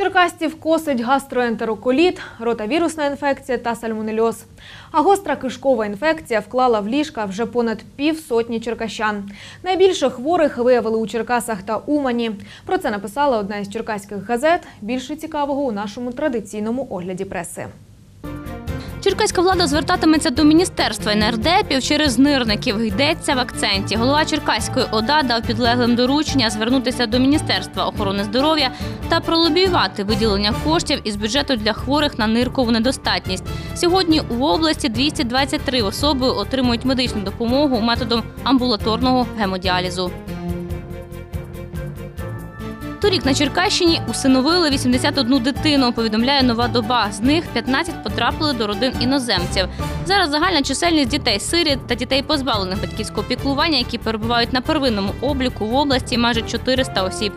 Черкастів косить гастроентероколіт, ротавірусна інфекція та сальмонельоз. А гостра кишкова інфекція вклала в ліжка вже понад півсотні черкащан. Найбільше хворих виявили у Черкасах та Умані. Про це написала одна із черкаських газет. Більше цікавого у нашому традиційному огляді преси. Черкаська влада звертатиметься до міністерства і через нирників. Йдеться в акценті. Голова Черкаської ОДА дав підлеглим доручення звернутися до Міністерства охорони здоров'я та пролобіювати виділення коштів із бюджету для хворих на ниркову недостатність. Сьогодні у області 223 особи отримують медичну допомогу методом амбулаторного гемодіалізу. Торік на Черкащині усиновили 81 дитину. Повідомляє нова доба. З них 15 потрапили до родин іноземців. Зараз загальна чисельність дітей сиріт та дітей позбавлених батьківського піклування, які перебувають на первинному обліку в області, майже 400 осіб.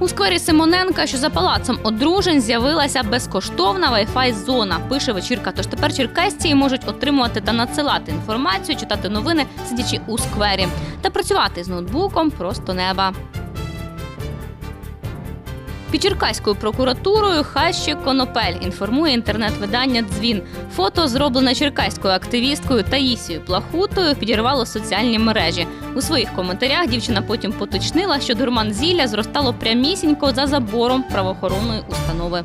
У сквері Симоненка, що за палацом одружень, з'явилася безкоштовна Wi-Fi зона. Пише вечірка. Тож тепер черкесці можуть отримувати та надсилати інформацію, читати новини, сидячи у сквері, та працювати з ноутбуком просто неба. Під Черкаською прокуратурою Хащі Конопель інформує інтернет-видання Дзвін. Фото, зроблене черкаською активісткою Таїсією Плахутою, підірвало соціальні мережі. У своїх коментарях дівчина потім поточнила, що дурман зілля зростало прямісінько за забором правоохоронної установи.